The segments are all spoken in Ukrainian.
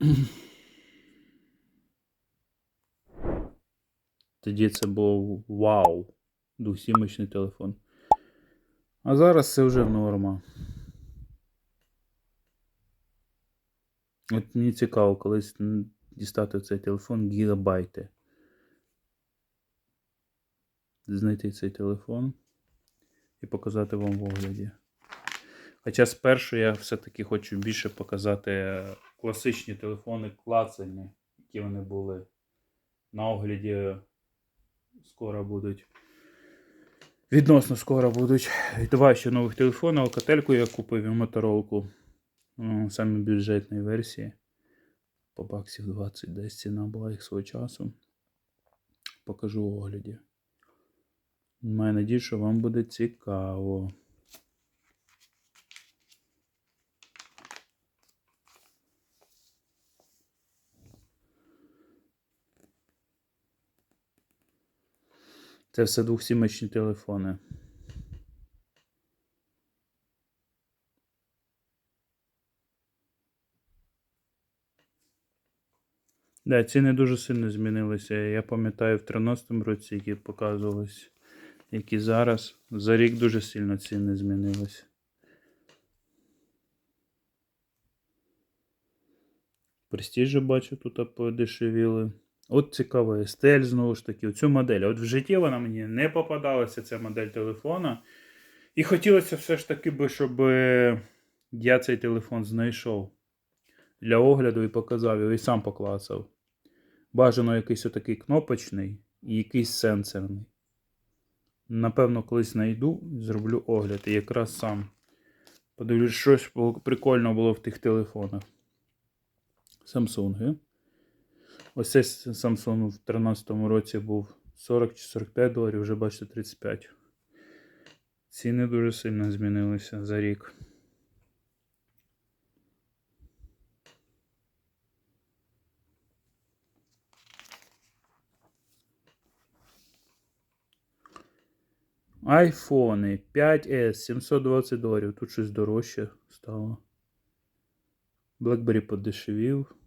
Тоді це було вау. Двохсімочний телефон. А зараз це вже норма. От мені цікаво колись дістати цей телефон гігабайти. Знайти цей телефон і показати вам в огляді. Хоча спершу я все-таки хочу більше показати класичні телефони клацання, які вони були. На огляді скоро будуть. Відносно скоро будуть. Два ще нових телефони. Алкательку я купив і моторолку. Ну, Саме бюджетної версії. По баксів 20 десь ціна була їх свого часу. Покажу в огляді. Маю надію, що вам буде цікаво. Це все двохсімочні телефони. Да, ціни дуже сильно змінилися. Я пам'ятаю в 13-му році, які показувались, які зараз. За рік дуже сильно ціни змінилися. Престижі бачу, тут подешевіли. От цікаво, STL знову ж таки, цю модель. От в житті вона мені не попадалася, ця модель телефона. І хотілося все ж таки, би, щоб е, я цей телефон знайшов для огляду і показав його, і сам поклацав. Бажано якийсь отакий кнопочний і якийсь сенсорний. Напевно, колись знайду зроблю огляд. І якраз сам подивлюсь, щось прикольно було в тих телефонах. Samsung. Ось цей Samsung в 2013 році був 40 чи 45 доларів, вже бачите 35. Ціни дуже сильно змінилися за рік. Айфони 5S 720 доларів. Тут щось дорожче стало. BlackBerry подешевів.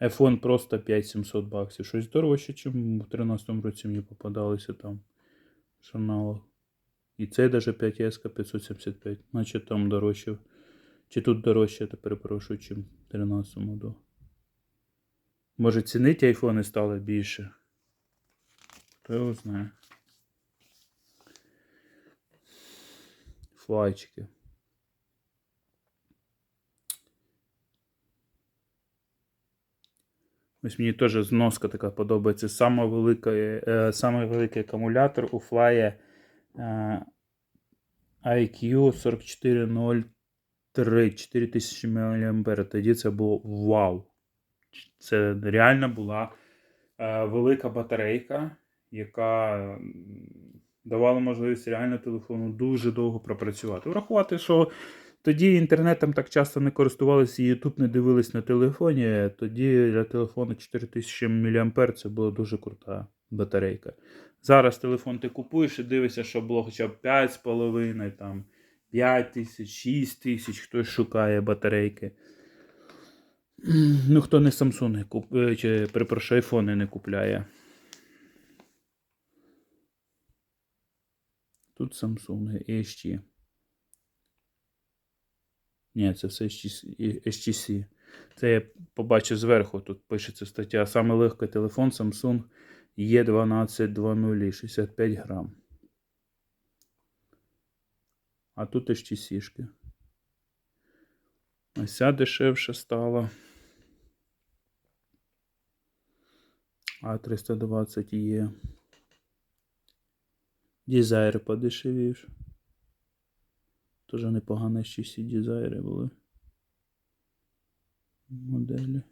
iPhone просто 5700 баксів. Щось дорожче, ніж у 2013 році мені попадалося там в. І цей даже 5S 575. Значить там дорожче. Чи тут дорожче, я перепрошую, чим в 2013 году. Може ціни ті айфони стали більше. Хто його знає. Флайчики. Ось мені теж зноска така подобається. Е, саме великий акумулятор у Fly е, IQ 4403 4000 мАh. Тоді це було вау. Це реально була е, велика батарейка, яка давала можливість реально телефону дуже довго пропрацювати. Врахувати, що тоді інтернетом так часто не користувалися і YouTube не дивились на телефоні. Тоді для телефону 4000 мАh це була дуже крута батарейка. Зараз телефон ти купуєш і дивишся, що було хоча б 5,5, там 5 тисяч, 6 тисяч, хтось шукає батарейки. Ну, хто не Samsung купує, чи, перепрошую, айфони не купляє. Тут Samsung і HT. Ні, це все HTC. Це я побачив зверху, тут пишеться стаття. Саме легкий телефон Samsung E1220 65 грам. А тут HTC. -шки. Ось ця дешевше стала. А320 є. Desire подешевів. Тоже непогано HTC Desire були. Моделі.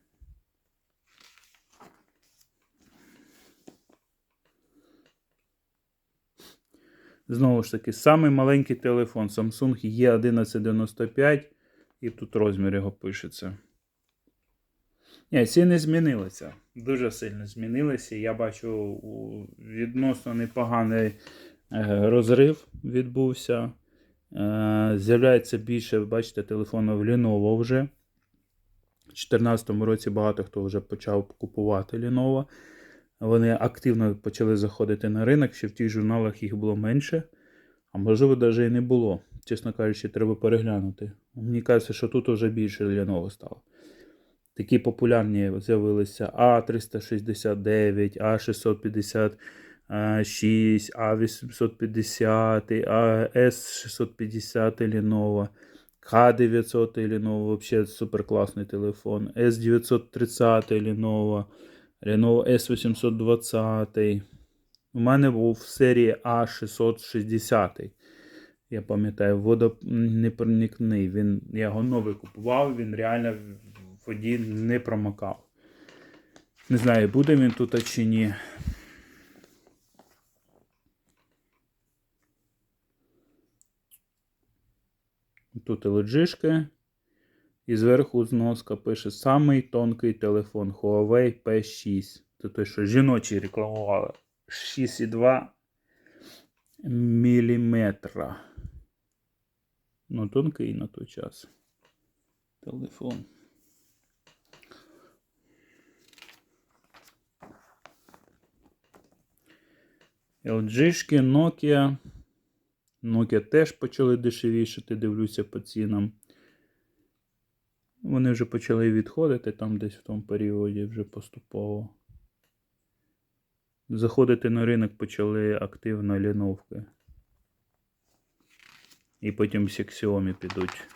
Знову ж таки, самий маленький телефон Samsung E1195, і тут розмір його пишеться. Ні, ці не змінилися. Дуже сильно змінилися. Я бачу відносно непоганий е, розрив відбувся. Е, З'являється більше, бачите, телефонів Lenovo вже. У 2014 році багато хто вже почав купувати Lenovo. Вони активно почали заходити на ринок, ще в тих журналах їх було менше, а можливо, навіть і не було. Чесно кажучи, треба переглянути. Мені кажеться, що тут вже більше Lenovo стало. Такі популярні з'явилися А369, А656, А850, АС650 Lenovo, К900 Lenovo, взагалі супер класний телефон, С930 Lenovo, Lenovo S820. У мене був в серії А660. Я пам'ятаю, водонепроникний. Він, я його новий купував, він реально в воді не промокав. Не знаю, буде він тут чи ні. Тут LG. І зверху зноска пише самий тонкий телефон Huawei P6. Це той, що жіночі рекламували. 6,2 міліметра. Ну, тонкий на той час. Телефон. LG, Nokia. Nokia теж почали дешевішати, дивлюся по цінам. Вони вже почали відходити там десь в тому періоді вже поступово. Заходити на ринок почали активно ліновки. І потім всі Xiaomi підуть.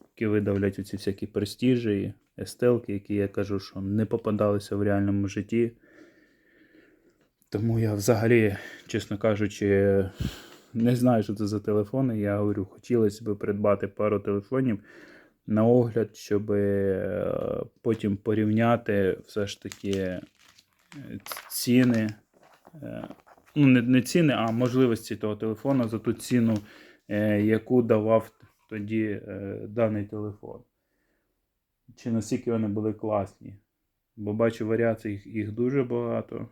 Які видавлять оці всякі престижі, естелки, які я кажу, що не попадалися в реальному житті. Тому я взагалі, чесно кажучи, не знаю, що це за телефони. Я говорю, хотілося б придбати пару телефонів на огляд, щоб е, потім порівняти все ж таки е, ціни. е, Ну, не, не ціни, а можливості того телефону за ту ціну, яку давав тоді даний телефон. Чи наскільки вони були класні. Бо бачу варіацій їх дуже багато.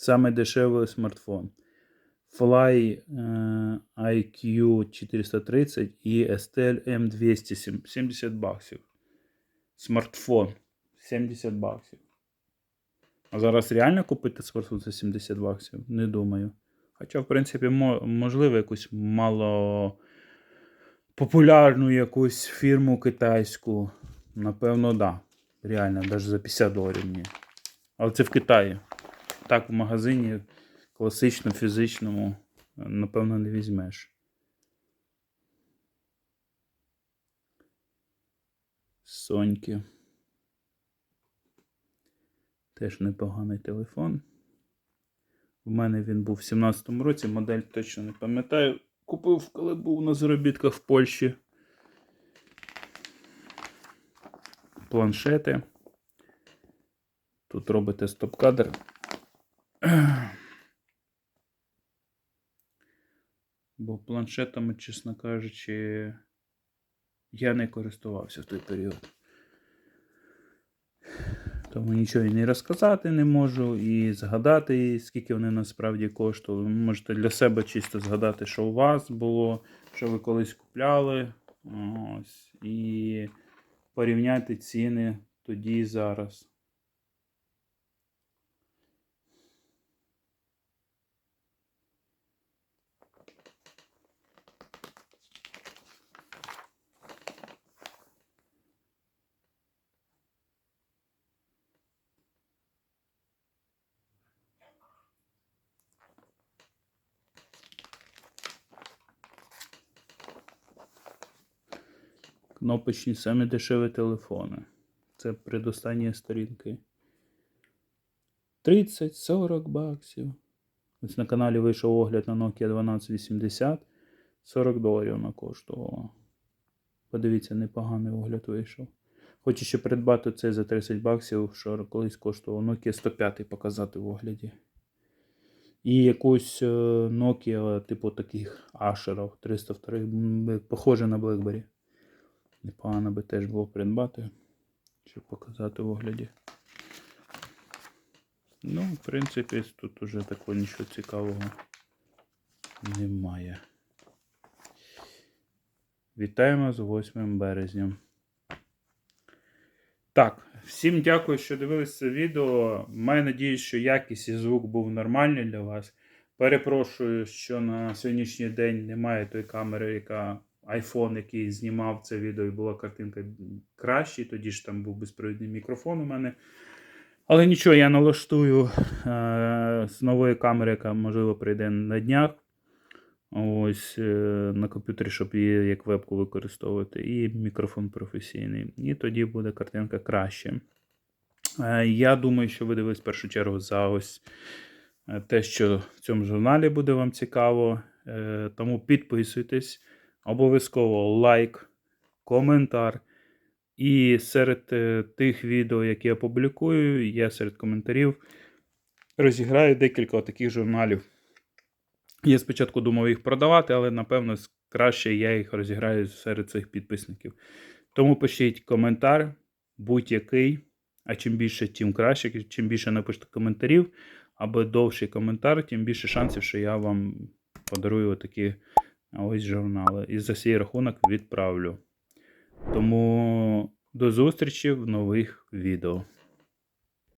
Саме дешевий смартфон. Fly IQ 430 і STL M200 70 баксів. Смартфон 70 баксів. А зараз реально купити смартфон за 70 баксів? Не думаю. Хоча, в принципі, можливо, якусь мало популярну якусь фірму китайську. Напевно, да. Реально, навіть за 50 доларів ні. Але це в Китаї. Так, в магазині класичному, фізичному, напевно, не візьмеш. Соньки. Теж непоганий телефон. У мене він був в 17-му році, модель точно не пам'ятаю. Купив, коли був на заробітках в Польщі. Планшети. Тут робите стоп-кадр. Бо планшетами, чесно кажучи, я не користувався в той період. Тому нічого і не розказати не можу, і згадати, скільки вони насправді коштували. Ви можете для себе чисто згадати, що у вас було, що ви колись купляли. Ось, і порівняти ціни тоді і зараз. Кнопочні самі дешеві телефони. Це предостанні сторінки. 30-40 баксів. Ось на каналі вийшов огляд на Nokia 1280. 40 доларів вона коштувала. Подивіться, непоганий огляд вийшов. Хочу ще придбати цей за 30 баксів, що колись коштував Nokia 105 показати в огляді. І якусь е, Nokia, типу таких Ашерів 302, похоже на BlackBerry. Непогано би теж було придбати, щоб показати в огляді. Ну, в принципі, тут уже такого нічого цікавого немає. Вітаємо з 8 березня. Так, всім дякую, що дивилися це відео. Маю надію, що якість і звук був нормальний для вас. Перепрошую, що на сьогоднішній день немає тої камери, яка iPhone, який знімав це відео, і була картинка краща. Тоді ж там був безпровідний мікрофон у мене. Але нічого, я налаштую е, з нової камери, яка можливо прийде на днях. Ось е, на комп'ютері, щоб її як вебку використовувати, і мікрофон професійний. І тоді буде картинка краще. Е, Я думаю, що ви дивились в першу чергу за ось е, те, що в цьому журналі буде вам цікаво. Е, Тому підписуйтесь, обов'язково лайк, коментар. І серед е, тих відео, які я публікую, я серед коментарів розіграю декілька таких журналів. Я спочатку думав їх продавати, але напевно краще я їх розіграю серед своїх підписників. Тому пишіть коментар, будь-який. А чим більше, тим краще. Чим більше напишете коментарів або довший коментар, тим більше шансів, що я вам подарую такі ось журнали. І за свій рахунок відправлю. Тому до зустрічі в нових відео.